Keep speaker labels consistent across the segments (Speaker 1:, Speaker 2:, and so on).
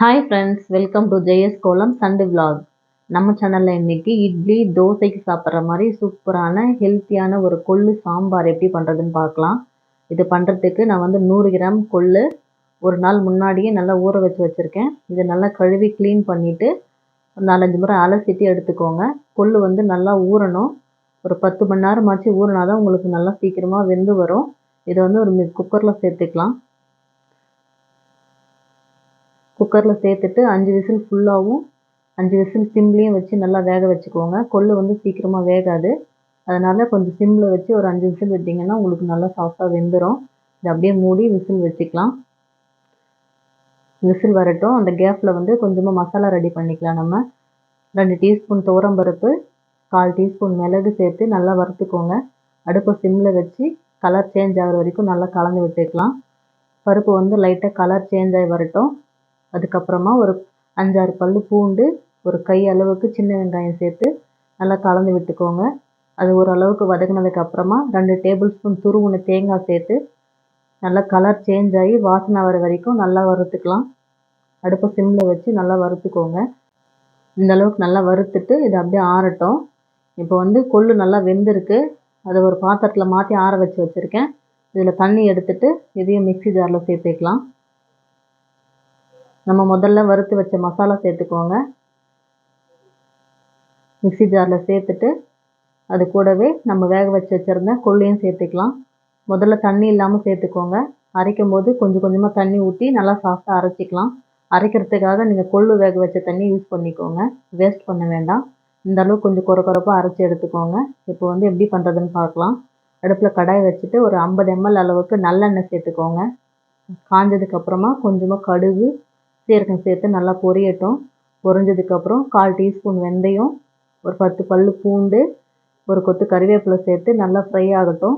Speaker 1: Hi friends welcome to Jaya's kolam Sunday vlog நம்ம சேனலில் இன்றைக்கி இட்லி தோசைக்கு சாப்பிட்ற மாதிரி சூப்பரான ஹெல்த்தியான ஒரு கொள்ளு சாம்பார் எப்படி பண்ணுறதுன்னு பார்க்கலாம். இது பண்ணுறதுக்கு நான் வந்து நூறு கிராம் கொள்ளு ஒரு நாள் முன்னாடியே நல்லா ஊற வச்சு வச்சுருக்கேன். இதை நல்லா கழுவி க்ளீன் பண்ணிவிட்டு ஒரு நாலஞ்சு முறை அலசிட்டு எடுத்துக்கோங்க. கொள்ளு வந்து நல்லா ஊறணும். ஒரு பத்து மணி நேரமாச்சு ஊறினா தான் உங்களுக்கு நல்லா சீக்கிரமாக வெந்து வரும். இதை வந்து ஒரு குக்கரில் சேர்த்துக்கலாம். குக்கரில் சேர்த்துட்டு அஞ்சு விசில் ஃபுல்லாகவும் அஞ்சு விசில் சிம்லேயும் வச்சு நல்லா வேக வச்சுக்கோங்க. கொள்ளு வந்து சீக்கிரமாக வேகாது. அதனால் கொஞ்சம் சிம்மில் வச்சு ஒரு அஞ்சு விசில் விட்டிங்கன்னா உங்களுக்கு நல்லா சாஃப்டாக வெந்துடும் இதை அப்படியே மூடி விசில் வச்சுக்கலாம். விசில் வரட்டும். அந்த கேப்பில் வந்து கொஞ்சமாக மசாலா ரெடி பண்ணிக்கலாம் நம்ம. ரெண்டு டீஸ்பூன் துவரம்பருப்பு கால் டீஸ்பூன் மிளகு சேர்த்து நல்லா வறுத்துக்கோங்க. அடுப்பை சிம்மில் வச்சு கலர் சேஞ்ச் ஆகிற வரைக்கும் நல்லா கலந்து விட்டுக்கலாம். பருப்பு வந்து லைட்டாக கலர் சேஞ்ச் ஆகி வரட்டும். அதுக்கப்புறமா ஒரு அஞ்சாறு பல் பூண்டு ஒரு கை அளவுக்கு சின்ன வெங்காயம் சேர்த்து நல்லா கலந்து விட்டுக்கோங்க. அது ஓரளவுக்கு வதங்கினதுக்கு அப்புறமா ரெண்டு டேபிள் ஸ்பூன் துருவுன தேங்காய் சேர்த்து நல்லா கலர் சேஞ்ச் ஆகி வாசனை வர வரைக்கும் நல்லா வறுத்துக்கலாம். அடுப்பை சிம்மில் வச்சு நல்லா வறுத்துக்கோங்க. இந்த அளவுக்கு நல்லா வறுத்துட்டு இதை அப்படியே ஆறட்டும். இப்போ வந்து கொள்ளு நல்லா வெந்திருக்கு. அதை ஒரு பாத்திரத்தில் மாற்றி ஆற வச்சு வச்சுருக்கேன். இதில் தண்ணி எடுத்துட்டு இதையும் மிக்ஸி ஜாரில் சேர்த்துக்கலாம். நம்ம முதல்ல வறுத்து வச்ச மசாலா சேர்த்துக்கோங்க. மிக்ஸி ஜாரில் சேர்த்துட்டு அது கூடவே நம்ம வேக வச்சு வச்சுருந்த கொள்ளையும் சேர்த்துக்கலாம். முதல்ல தண்ணி இல்லாமல் சேர்த்துக்கோங்க. அரைக்கும் போது கொஞ்சம் கொஞ்சமாக தண்ணி ஊற்றி நல்லா சாஃப்டாக அரைச்சிக்கலாம். அரைக்கிறதுக்காக நீங்கள் கொள்ளு வேக வச்ச தண்ணி யூஸ் பண்ணிக்கோங்க. வேஸ்ட் பண்ண வேண்டாம். இந்த அளவு கொஞ்சம் குறை குறைப்பாக அரைச்சி எடுத்துக்கோங்க. இப்போ வந்து எப்படி பண்ணுறதுன்னு பார்க்கலாம். அடுப்பில் கடாய் வச்சுட்டு ஒரு ஐம்பது எம்எல் அளவுக்கு நல்லெண்ணெய் சேர்த்துக்கோங்க. காஞ்சதுக்கப்புறமா கொஞ்சமாக கடுகு சீரகம் சேர்த்து நல்லா பொரியட்டும். பொரிஞ்சதுக்கப்புறம் கால் டீஸ்பூன் வெந்தயம் ஒரு பத்து பல் பூண்டு ஒரு கொத்து கறிவேப்பிலை சேர்த்து நல்லா ஃப்ரை ஆகட்டும்.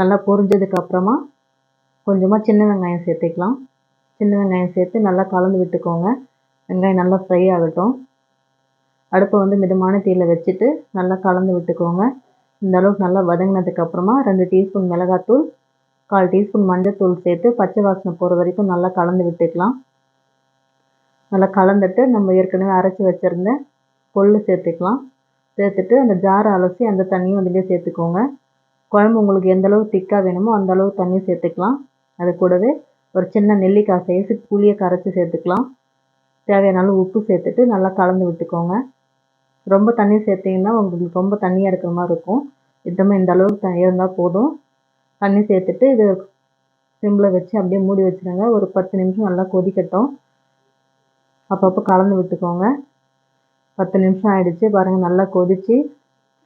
Speaker 1: நல்லா பொரிஞ்சதுக்கப்புறமா கொஞ்சமாக சின்ன வெங்காயம் சேர்த்துக்கலாம். சின்ன வெங்காயம் சேர்த்து நல்லா கலந்து விட்டுக்கோங்க. வெங்காயம் நல்லா ஃப்ரை ஆகட்டும். அடுப்பை வந்து மிதமான தீயில் வச்சுட்டு நல்லா கலந்து விட்டுக்கோங்க. இந்த அளவுக்கு நல்லா வதங்கினதுக்கப்புறமா ரெண்டு டீஸ்பூன் மிளகாத்தூள் கால் டீஸ்பூன் மஞ்சள்தூள் சேர்த்து பச்சை வாசனை போகிற வரைக்கும் நல்லா கலந்து விட்டுக்கலாம். நல்லா கலந்துட்டு நம்ம ஏற்கனவே அரைச்சி வச்சுருந்த கொள்ளு சேர்த்துக்கலாம். சேர்த்துட்டு அந்த ஜாரை அலசி அந்த தண்ணியும் அதிலே சேர்த்துக்கோங்க. குழம்பு உங்களுக்கு எந்த அளவு திக்காக வேணுமோ அந்த அளவு தண்ணி சேர்த்துக்கலாம். அது கூடவே ஒரு சின்ன நெல்லிக்காய் சைஸு புளியை கரைச்சி சேர்த்துக்கலாம். தேவையான உப்பு சேர்த்துட்டு நல்லா கலந்து விட்டுக்கோங்க. ரொம்ப தண்ணி சேர்த்திங்கன்னா உங்களுக்கு ரொம்ப தண்ணியாக இருக்கிற மாதிரி இருக்கும். இதுமே இந்த அளவுக்கு இருந்தால் போதும். தண்ணி சேர்த்துட்டு இது சிம்மில் வச்சு அப்படியே மூடி வச்சுருங்க. ஒரு பத்து நிமிஷம் நல்லா கொதிக்கட்டும். அப்பப்போ கலந்து விட்டுக்கோங்க. பத்து நிமிஷம் ஆகிடுச்சு பாருங்கள் நல்லா கொதித்து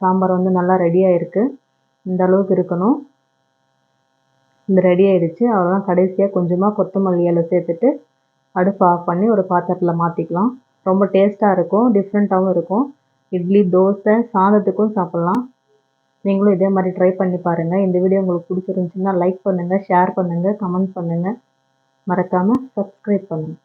Speaker 1: சாம்பார் வந்து நல்லா ரெடி ஆகிருக்கு இந்த அளவுக்கு இருக்கணும். இந்த ரெடி ஆகிடுச்சு அவ்வளோதான் கடைசியாக கொஞ்சமாக கொத்தமல்லி இலை சேர்த்துட்டு அடுப்பு ஆஃப் பண்ணி ஒரு பாத்திரத்தில் மாற்றிக்கலாம் ரொம்ப டேஸ்ட்டாக இருக்கும். டிஃப்ரெண்ட்டாகவும் இருக்கும். இட்லி தோசை சாதத்துக்கும் சாப்பிட்லாம். நீங்களும் இதே மாதிரி ட்ரை பண்ணி பாருங்கள் இந்த வீடியோ உங்களுக்கு பிடிச்சிருந்துச்சின்னா லைக் பண்ணுங்கள் ஷேர் பண்ணுங்கள் கமெண்ட் பண்ணுங்கள் மறக்காமல் சப்ஸ்கிரைப் பண்ணுங்கள்